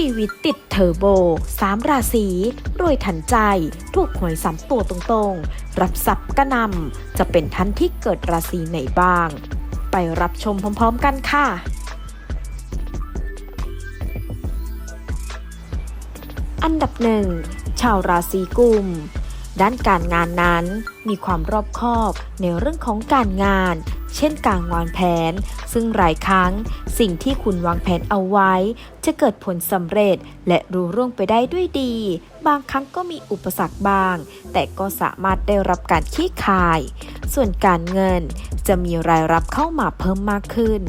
ชีวิตติดเทอร์โบ สามราศีรวยทันใจ ถูกหวยสามตัวตรงๆ รับทรัพย์กระนำจะเป็นท่านที่เกิดราศีไหนบ้าง ไปรับชมพร้อมๆกันค่ะ อันดับหนึ่ง ชาวราศีกุม ด้านการงานนั้นมีความรอบคอบในเรื่องของการงาน เช่นการวางแผน ซึ่งหลายครั้ง สิ่งที่คุณวางแผนเอาไว้ จะเกิดผลสำเร็จและรู้ร่วงไปได้ด้วยดี บางครั้งก็มีอุปสรรคบ้าง แต่ก็สามารถได้รับการขี้คาย ส่วนการเงินจะมีรายรับเข้ามาเพิ่มมากขึ้น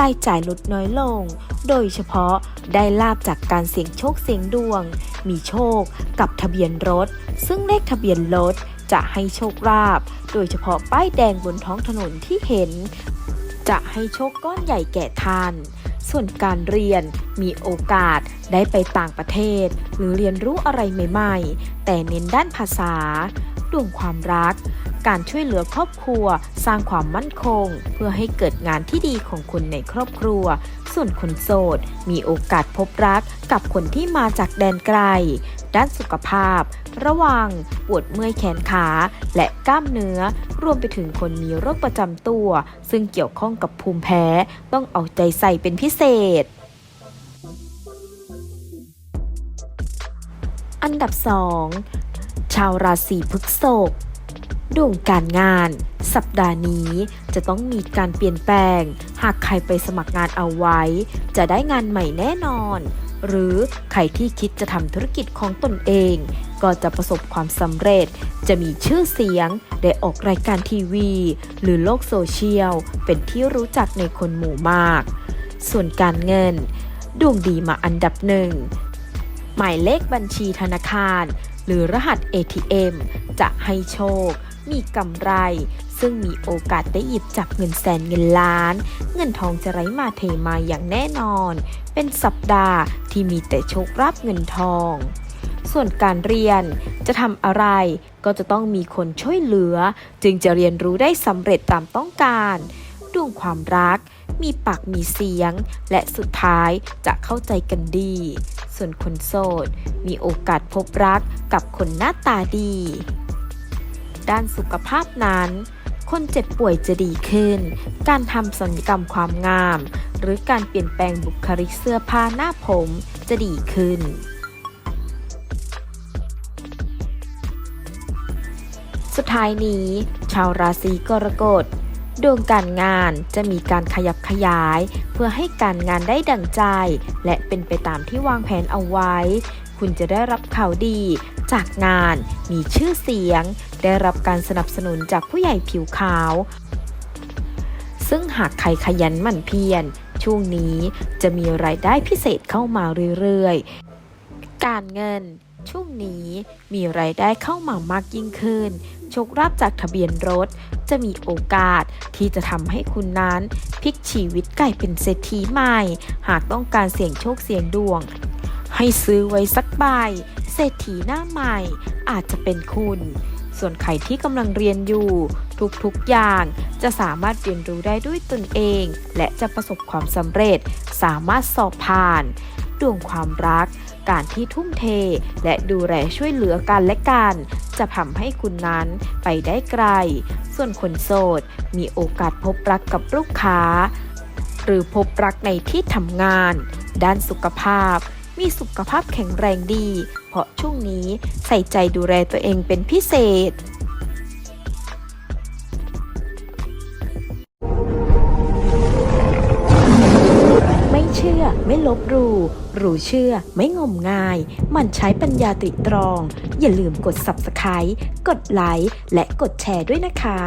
รายจ่ายลดน้อยลง โดยเฉพาะได้ลาบจากการเสี่ยงโชคเสี่ยงดวง มีโชคกับทะเบียนรถ ซึ่งเลขทะเบียนรถ จะให้โชคลาภโดยเฉพาะป้ายแดงบนท้องถนนที่เห็น จะให้โชคก้อนใหญ่แก่ท่าน ส่วนการเรียนมีโอกาสได้ไปต่างประเทศ หรือเรียนรู้อะไรใหม่ๆ แต่เน้นด้านภาษาดวงความรัก การช่วยเหลือครอบครัว สร้างความมั่นคง เพื่อให้เกิดงานที่ดีของคนในครอบครัว ส่วนคนโสด มีโอกาสพบรักกับคนที่มาจากแดนไกล ด้านสุขภาพ ระวัง ปวดเมื่อยแขนขา และกล้ามเนื้อ รวมไปถึงคนมีโรคประจำตัว ซึ่งเกี่ยวข้องกับภูมิแพ้ ต้องเอาใจใส่เป็นพิเศษ อันดับ 2 ชาวราศีพฤษภดวงการงาน สัปดาห์นี้จะต้องมีการเปลี่ยนแปลง หากใครไปสมัครงานเอาไว้ จะได้งานใหม่แน่นอน หรือใครที่คิดจะทำธุรกิจของตนเอง ก็จะประสบความสำเร็จ จะมีชื่อเสียง ได้ออกรายการทีวี หรือโลกโซเชียล เป็นที่รู้จักในคนหมู่มาก ส่วนการเงิน ดวงดีมาอันดับหนึ่ง หมายเลขบัญชีธนาคาร หรือรหัส ATM จะให้โชค มีกำไร ซึ่งมีโอกาสได้หยิบจับเงินแสนเงินล้าน เงินทองจะไหลมาเทมาอย่างแน่นอน เป็นสัปดาห์ที่มีแต่โชครับเงินทอง ส่วนการเรียนจะทำอะไรก็จะต้องมีคนช่วยเหลือ จึงจะเรียนรู้ได้สำเร็จตามต้องการดวงความรัก มีปากมีเสียง และสุดท้ายจะเข้าใจกันดี ส่วนคนโสด มีโอกาสพบรักกับคนหน้าตาดี ด้านสุขภาพนั้น คนเจ็บป่วยจะดีขึ้น การทำศัลยกรรมความงาม หรือการเปลี่ยนแปลงบุคลิกเสื้อผ้าหน้าผมจะดีขึ้น สุดท้ายนี้ ชาวราศีกรกฎดวงการงานจะมีการขยับขยาย เพื่อให้การงานได้ดังใจ และเป็นไปตามที่วางแผนเอาไว้ คุณจะได้รับข่าวดี จากงาน มีชื่อเสียง ได้รับการสนับสนุนจากผู้ใหญ่ผิวขาว ซึ่งหากใครขยันหมั่นเพียรช่วงนี้จะมีรายได้พิเศษเข้ามาเรื่อยๆ การเงิน ช่วงนี้มีรายได้เข้ามามากยิ่งขึ้นโชคราบจากทะเบียนรถ จะมีโอกาสที่จะทำให้คุณนั้นพลิกชีวิตกลายเป็นเศรษฐีใหม่ หากต้องการเสี่ยงโชคเสี่ยงดวง ให้ซื้อไว้สักใบเศรษฐีหน้าใหม่อาจจะเป็นคุณ ส่วนใครที่กำลังเรียนอยู่ทุกๆอย่างจะสามารถเรียนรู้ได้ด้วยตนเอง และจะประสบความสำเร็จ สามารถสอบผ่านดวงความรัก การที่ทุ่มเท และดูแลช่วยเหลือกันและกัน จะทำให้คุณนั้นไปได้ไกล ส่วนคนโสด มีโอกาสพบรักกับลูกค้า หรือพบรักในที่ทำงาน ด้านสุขภาพ มีสุขภาพแข็งแรงดี เพราะช่วงนี้ใส่ใจดูแลตัวเองเป็นพิเศษไม่เชื่อไม่ลบหลู่รู้เชื่อไม่งมงาย มันใช้ปัญญาตริตรอง อย่าลืมกด Subscribe กดไลค์และกดแชร์ด้วยนะคะ